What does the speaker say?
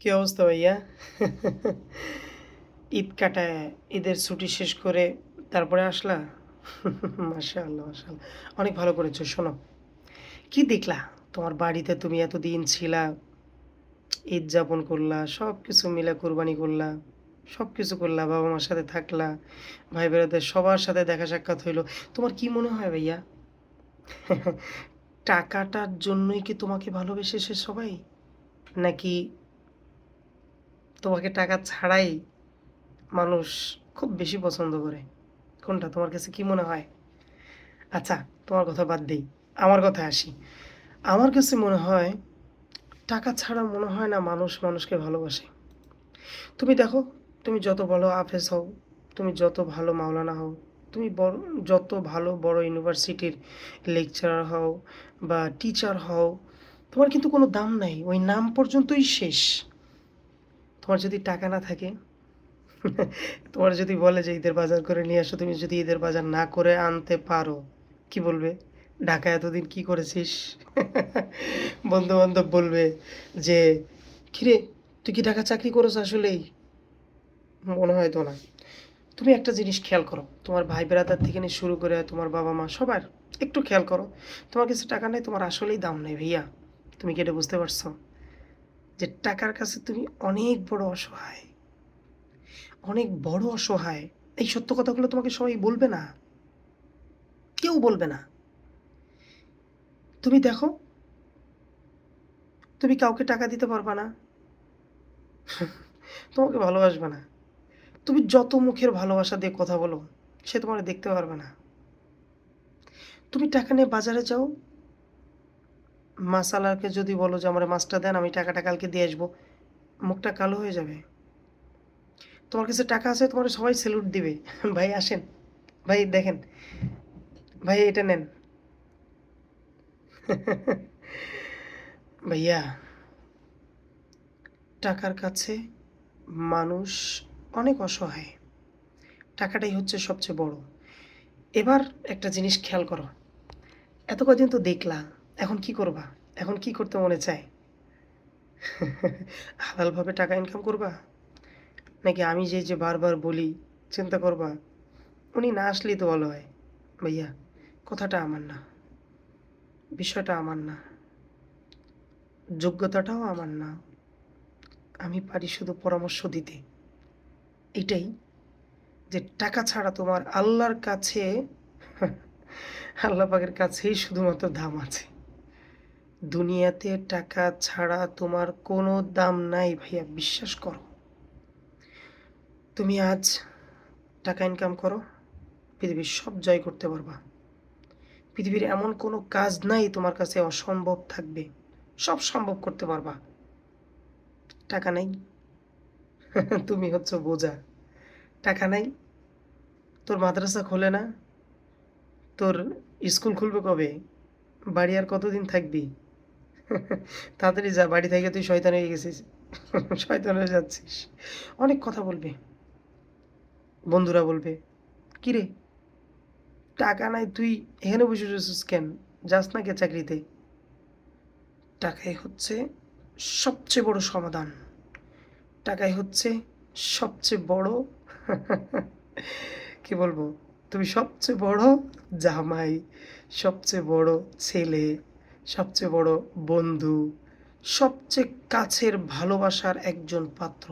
কি অবস্থা ভাইয়া? ঈদ কাটায়, ঈদের ছুটি শেষ করে তারপরে আসলা? মাশা আল্লাহ মাশা আল্লাহ অনেক ভালো করেছ, শোনো। কি দেখলা? তোমার বাড়িতে তুমি এতদিন ছিলা, ঈদ যাপন করলা সব কিছু মিলে কোরবানি করলা সব কিছু করলা, বাবা মার সাথে থাকলা, ভাই বেড়াদের সবার সাথে দেখা সাক্ষাৎ হইল। তোমার কি মনে হয় ভাইয়া? টাকাটার জন্যই কি তোমাকে ভালোবেসেছে সবাই? নাকি তোমাকে টাকা ছাড়াই মানুষ খুব বেশি পছন্দ করে। কোনটা? তোমার কাছে কি মনে হয়? আচ্ছা তোমার কথা বাদ দেই। আমার কথা আসি। আমার কাছে মনে হয় টাকা ছাড়া মনে হয় না মানুষ মানুষকে ভালোবাসে। তুমি দেখো, তুমি যত ভালো আফেজ হও, তুমি যত ভালো মাওলানা হও, তুমি বড়, যত ভালো বড় ইউনিভার্সিটির লেকচারার হও বা টিচার হও, তোমার কিন্তু কোনো দাম নাই। ওই নাম পর্যন্তই শেষ। তোমার যদি টাকা না থাকে, তোমার যদি বলে যে ঈদের বাজার করে নিয়ে আসো, তুমি যদি ঈদের বাজার না করে আনতে পারো, কি বলবে? ঢাকা এতদিন কি করেছিস? বন্ধু বান্ধব বলবে যে, কিরে, তুই কি ঢাকা চাকরি করেছ আসলেই? মনে হয় তো না। তুমি একটা জিনিস খেয়াল করো, তোমার ভাই বেড়াদার থেকে নিয়ে শুরু করে তোমার বাবা মা সবার একটু খেয়াল করো। তোমার কাছে টাকা নেই, তোমার আসলেই দাম নেই ভাইয়া। তুমি কি এটা বুঝতে পারছ? যে টাকার কাছে তুমি অনেক বড় অসহায়, অনেক বড় অসহায়। এই সত্য কথাগুলো তোমাকে সবাই বলবে না। কেউ বলবে না। তুমি দেখো, তুমি কাউকে টাকা দিতে পারবা না। তোমাকে ভালোবাসবে না। তুমি যত মুখের ভালোবাসা দিয়ে কথা বলো, সে তোমার দেখতে পারবে না। তুমি টাকা নিয়ে বাজারে যাও মাসালাকে যদি বলো যে আমার মাছটা দেন, আমি টাকাটা কালকে দিয়ে আসব। মুখটা কালো হয়ে যাবে। তোমার কাছে টাকা আছে, তোমার সবাই স্যালুট দিবে। ভাই, আসেন। ভাই, দেখেন। ভাই, এটা নেন। ভাইয়া, টাকার কাছে মানুষ অনেক অসহায়। টাকাটাই হচ্ছে সবচেয়ে বড়। এবার একটা জিনিস খেয়াল করো। এত কদিন তো দেখলা এখন কি করবা? এখন কি করতে মনে চায়? হালালভাবে টাকা ইনকাম করবা? নাকি আমি যে যে বারবার বলি, চিন্তা করবা? উনি না আসলেই তো ভালো হয়। ভাইয়া, কথাটা আমার না। বিষয়টা আমার না। যোগ্যতাটাও আমার না। আমি পারি শুধু পরামর্শ দিতে। এটাই যে টাকা ছাড়া তোমার আল্লাহর কাছে, আল্লাহ পাকের কাছেই শুধুমাত্র দাম আছে। দুনিয়াতে টাকা ছাড়া তোমার কোনো দাম নাই ভাইয়া, বিশ্বাস করো। তুমি আজ টাকা ইনকাম করো, পৃথিবীর সব জয় করতে পারবা। পৃথিবীর এমন কোনো কাজ নাই তোমার কাছে, অসম্ভব থাকবে। সব সম্ভব করতে পারবা। টাকা নাই। তুমি হচ্ছে বোঝা। টাকা নাই। তোর মাদ্রাসা খোলে না? তোর স্কুল খুলবে কবে? বাড়ি আর কতদিন থাকবি? তাড়াতাড়ি যা, বাড়ি থেকে তুই শয়তান হয়ে গেছিস। শয়তান হয়ে যাচ্ছিস। অনেক কথা বলবে। বন্ধুরা বলবে কিরে টাকা নাই, তুই এখানে বসে রয়েছিস কেন? যাস না কে চাকরিতে? টাকাই হচ্ছে সবচেয়ে বড় সমাধান। টাকাই হচ্ছে সবচেয়ে বড় কি বলব? তুমি সবচেয়ে বড় জামাই, সবচেয়ে বড় ছেলে। সবচেয়ে বড় বন্ধু সবচেয়ে কাছের ভালোবাসার একজন পাত্র।